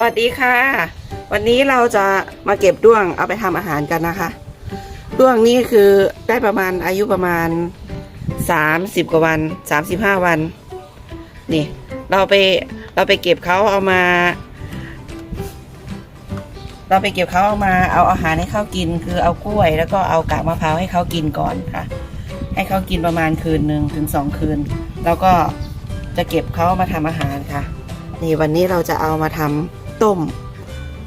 สวัสดีค่ะ วันนี้เราจะมาเก็บด้วงเอาไปทำอาหารกันนะคะ ด้วงนี่คือได้ประมาณอายุประมาณสามสิบกว่าวันสามสิบห้าวัน นี่ เราไปเราไปเก็บเขาเอามา เราไปเก็บเขาเอามาเอาอาหารให้เขากิน คือเอากล้วย แล้วก็เอากากมะพร้าวให้เขากินก่อนค่ะ ให้เขากินประมาณคืนหนึ่งถึงสองคืน แล้วก็จะเก็บเขามาทำอาหารค่ะ นี่วันนี้เราจะเอามาทำ ต้ม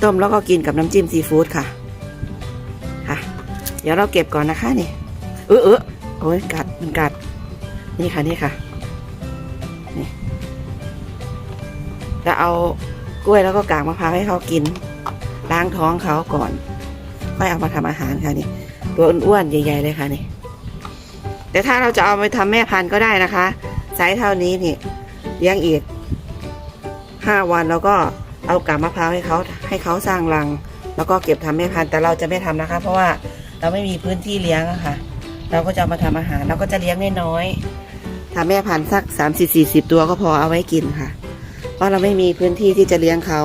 ต้มแล้วก็กินกับน้ำจิ้มซีฟู้ดค่ะ ค่ะ เดี๋ยวเราเก็บก่อนนะคะนี่ เออเออโอ้ยกัดมันกัด นี่ค่ะนี่ค่ะนี่จะเอากล้วยแล้วก็กากมะพร้าวให้เขากิน ล้างท้องเขาก่อนค่อยเอามาทำอาหารค่ะนี่ ตัวอ้วนๆใหญ่ๆเลยค่ะนี่แต่ถ้าเราจะเอาไปทำแม่พันธุ์ก็ได้นะคะไซส์เท่านี้นี่เลี้ยงอีกห้าวันแล้วก็ เอากากมะพร้าวให้เขาให้เขาสร้างรัง แล้วก็เก็บทำแม่พันธุ์แต่เราจะไม่ทำนะคะ เพราะว่าเราไม่มีพื้นที่เลี้ยงอะค่ะ เราก็จะมาทำอาหารเราก็จะเลี้ยงน้อยๆทำแม่พันธุ์สักสามสิบสี่สิบตัวก็พอเอาไว้กินค่ะ เพราะเราไม่มีพื้นที่ที่จะเลี้ยงเขา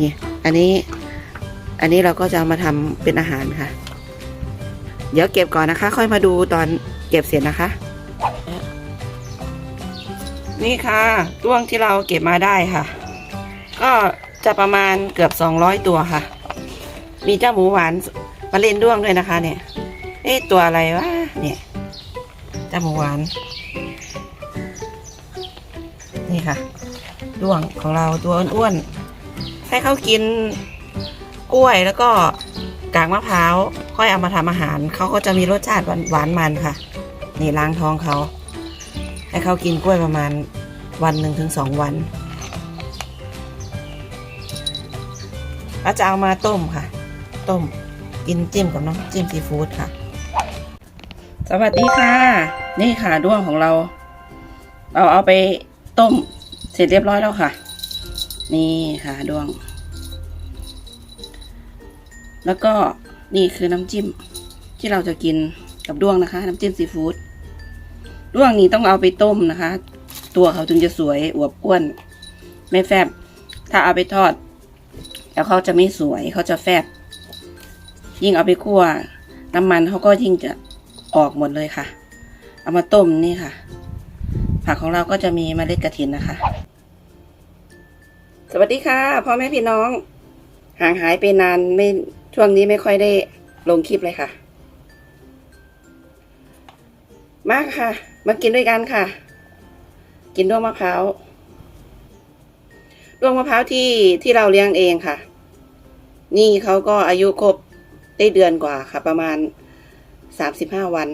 นี่อันนี้อันนี้เราก็จะมาทำเป็นอาหารค่ะ เดี๋ยวเก็บก่อนนะคะ ค่อยมาดูตอนเก็บเสร็จนะคะ นี่ค่ะด้วงที่เราเก็บมาได้ค่ะ ก็จะประมาณเกือบสองร้อยตัวค่ะ มีเจ้าหมูหวานมาเล่นด้วงด้วยนะคะ เนี่ยเอ๊ะตัวอะไรวะเนี่ยเจ้าหมูหวาน นี่ค่ะด้วงของเราตัวอ้วนๆให้เขากินกล้วยแล้วก็กากมะพร้าวค่อยเอามาทำอาหารเขาก็จะมีรสชาติหวานหวานมันค่ะ นี่ล้างท้องเขาให้เขากินกล้วยประมาณวันหนึ่งถึงสองวัน แล้วจะเอามาต้มค่ะ ต้มกินจิ้มกับน้ำจิ้มซีฟู้ดค่ะ สวัสดีค่ะ นี่ค่ะด้วงของเรา เราเอาไปต้มเสร็จเรียบร้อยแล้วค่ะ นี่ค่ะด้วง แล้วก็นี่คือน้ำจิ้มที่เราจะกินกับด้วงนะคะ น้ำจิ้มซีฟู้ดด้วงนี้ต้องเอาไปต้มนะคะ ตัวเขาถึงจะสวยอวบอ้วน ไม่แฟบถ้าเอาไปทอด แล้วเขาจะไม่สวยเขาจะแฟบ ยิ่งเอาไปคั่วน้ำมันเขาก็ยิ่งจะออกหมดเลยค่ะ เอามาต้มนี่ค่ะ ผักของเราก็จะมีเมล็ดกระถินนะคะ สวัสดีค่ะพ่อแม่พี่น้อง ห่างหายไปนานไม่ช่วงนี้ไม่ค่อยได้ลงคลิปเลยค่ะ มากค่ะ มากินด้วยกันค่ะ กินด้วงมะพร้าว ด้วงมะพร้าวที่ที่เราเลี้ยงเองค่ะ นี่เขาก็อายุครบได้เดือนกว่าค่ะ ประมาณสามสิบห้าวัน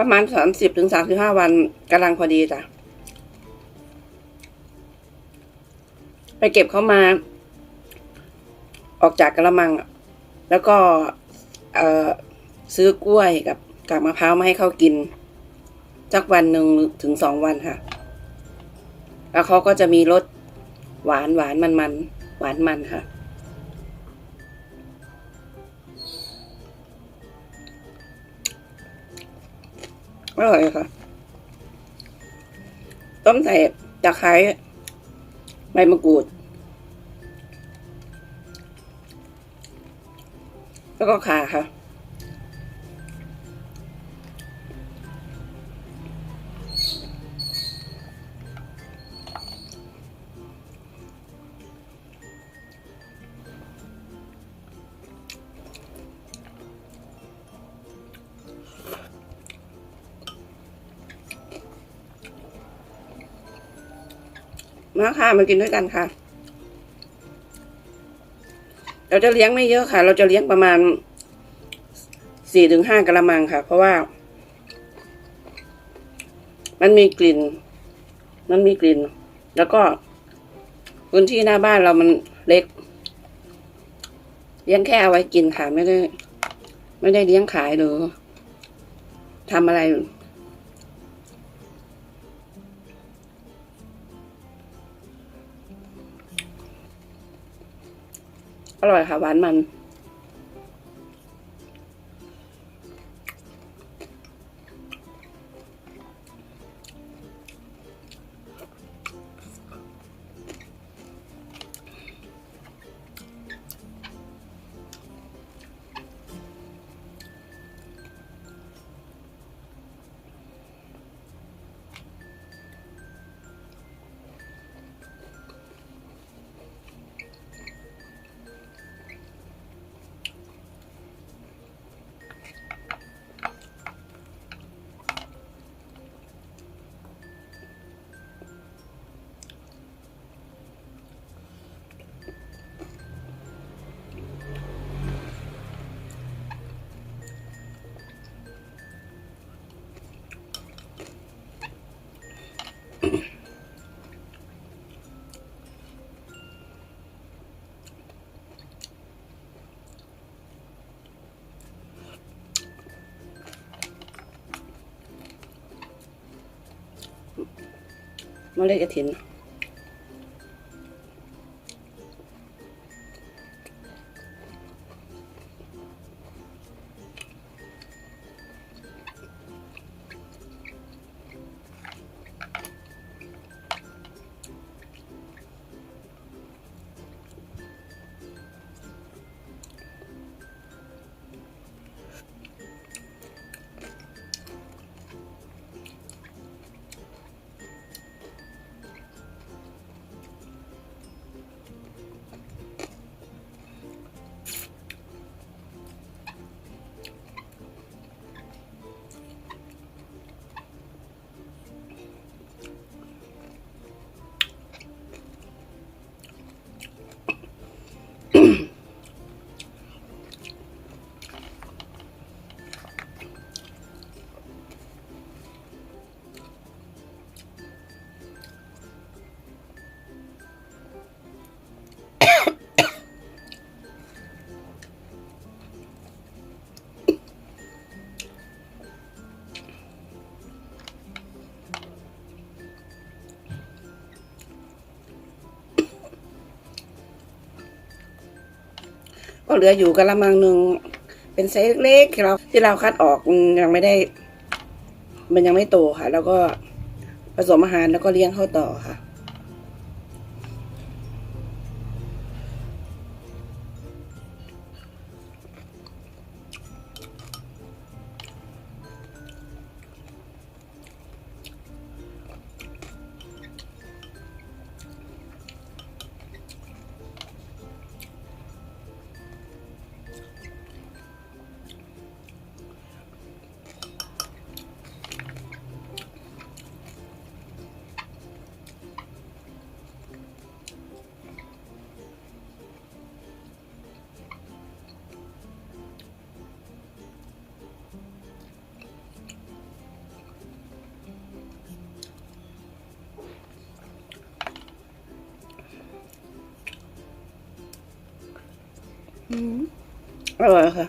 ประมาณสามสิบถึงสามสิบห้าวันกำลังพอดีจ้ะ ไปเก็บเขามา ออกจากกระมัง แล้วก็เออซื้อกล้วยกับกากมะพร้าวมาให้เขากินสักวันหนึ่งถึงสองวันค่ะ แล้วเขาก็จะมีรสหวานหวานมันมันหวานมันค่ะ อร่อยค่ะ ต้มใส่ตะไคร้ใบมะกรูด แล้วก็ขาค่ะ มาค่ะมากินด้วยกันค่ะ เราจะเลี้ยงไม่เยอะค่ะ เราจะเลี้ยงประมาณสี่ถึงห้ากระมังค่ะ เพราะว่า มันมีกลิ่น มันมีกลิ่น แล้วก็พื้นที่หน้าบ้านเรามันเล็ก เลี้ยงแค่เอาไว้กินค่ะ ไม่ได้ ไม่ได้เลี้ยงขายหรือทำอะไร อร่อยค่ะหวานมัน มะเล็ ก็เหลืออยู่กระมังหนึ่งเป็นไซส์เล็กที่เราที่เราคัดออกยังไม่ได้ มันยังไม่โตค่ะ แล้วก็ผสมอาหารแล้วก็เลี้ยงเข้าต่อค่ะ อร่อยค่ะ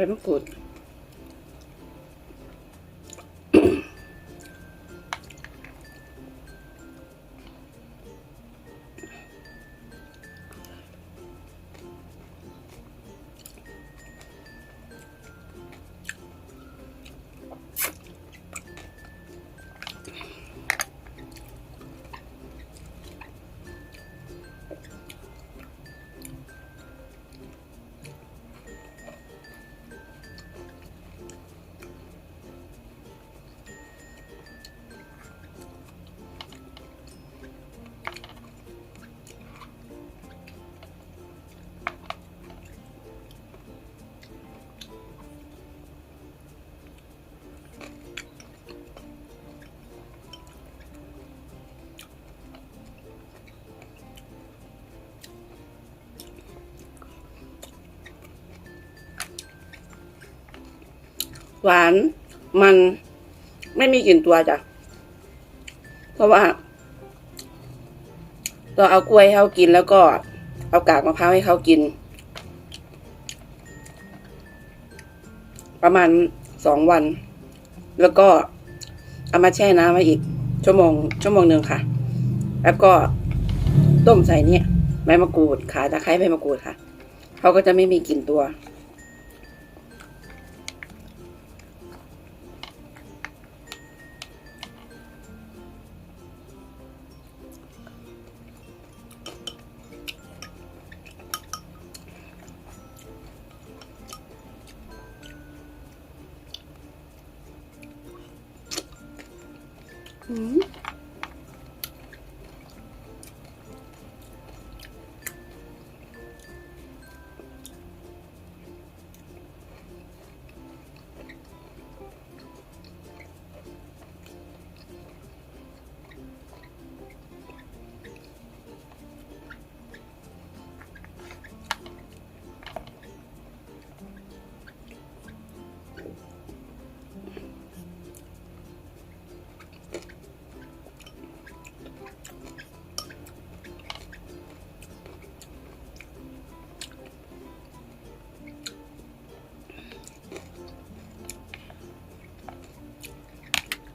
ใบม หวานมันไม่มีกลิ่นตัวจ้ะ เพราะว่าตัวเอากล้วยให้เขากินแล้วก็เอากากมะพร้าวให้เขากิน ประมาณสองวัน แล้วก็เอามาแช่น้ำไว้อีก ชั่วโมง ชั่วโมงหนึ่งค่ะ แล้วก็ต้มใส่เนี่ยใบมะกรูดขาตะไคร้ใบมะกรูดค่ะเขาก็จะไม่มีกลิ่นตัว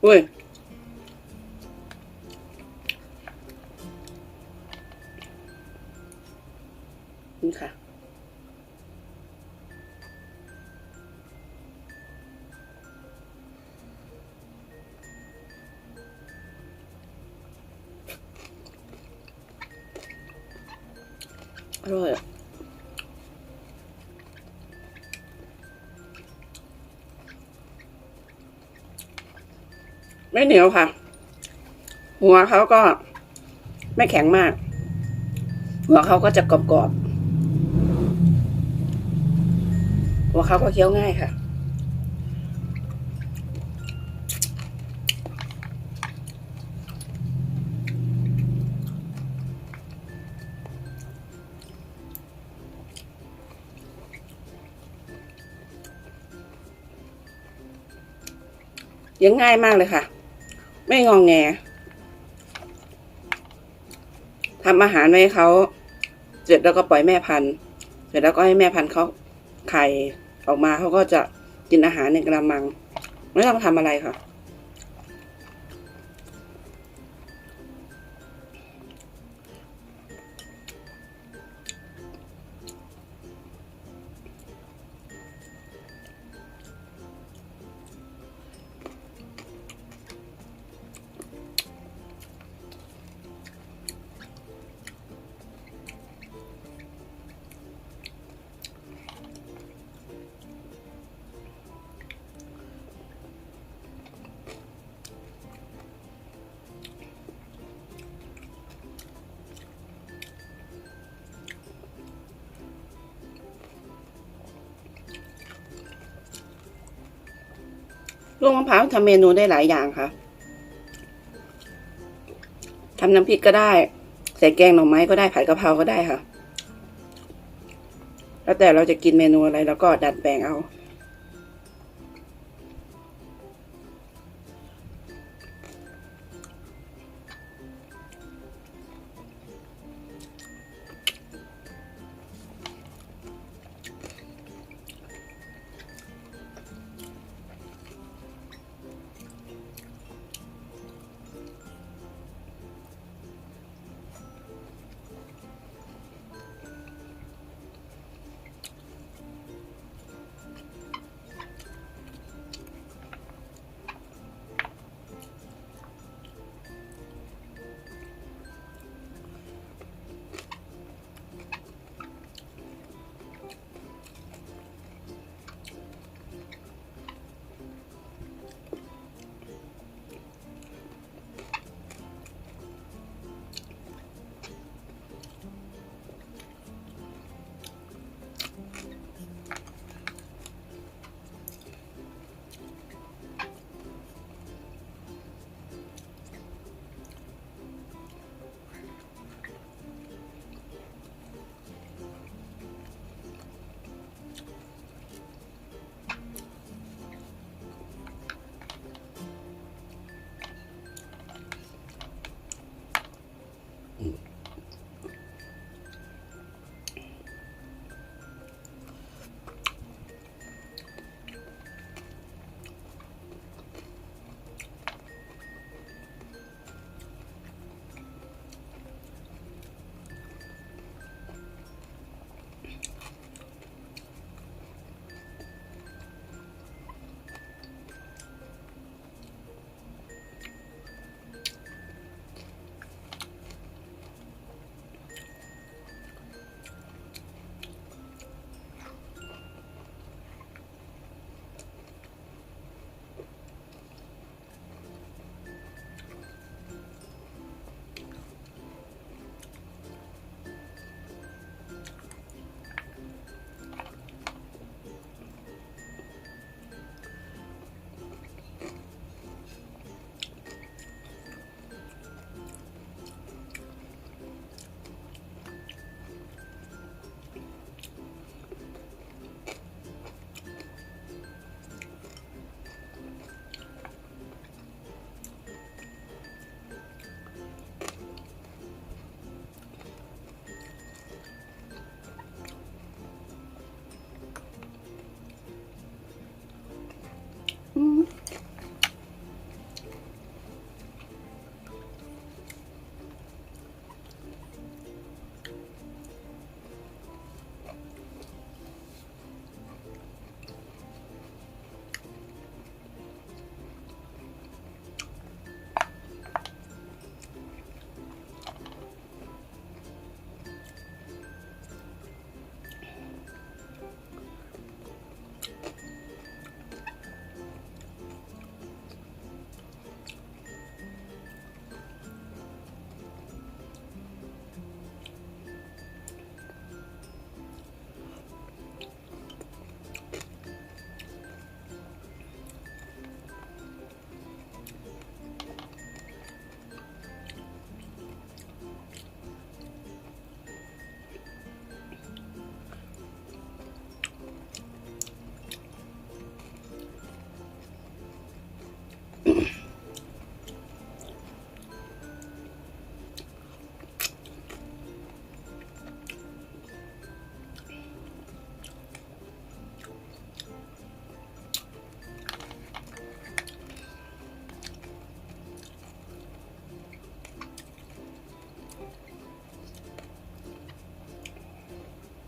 อุ้ยนี่ ไม่เหนียวค่ะ หัวเขาก็ไม่แข็งมาก หัวเขาก็จะกรอบๆ หัวเขาก็เคี้ยวง่ายค่ะ ยังง่ายมากเลยค่ะ ไม่งองแงทำอาหารไว้เขาเสร็จแล้วก็ปล่อยแม่พันธุ์ เสร็จแล้วก็ให้แม่พันธุ์เขาไข่ออกมาเขาก็จะกินอาหารในกระมัง ไม่ต้องทำอะไรค่ะ ลูกมะพร้าวทำเมนูได้หลายอย่างค่ะทำน้ำพริกก็ได้ ใส่แกงหน่อไม้ก็ได้ผัดกะเพราก็ได้ค่ะ แล้วแต่เราจะกินเมนูอะไรแล้วก็ดัดแปลงเอา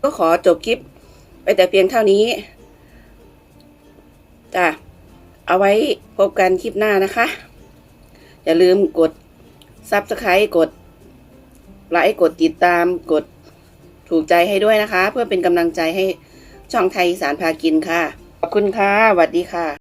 ก็ขอจบคลิปไปแต่เพียงเท่านี้จ้ะเอาไว้พบกันคลิปหน้านะคะ อย่าลืมกด Subscribe กดไลค์กดติดตามกดถูกใจให้ด้วยนะคะ เพื่อเป็นกำลังใจให้ช่องไทยสารพากินค่ะ ขอบคุณค่ะสวัสดีค่ะ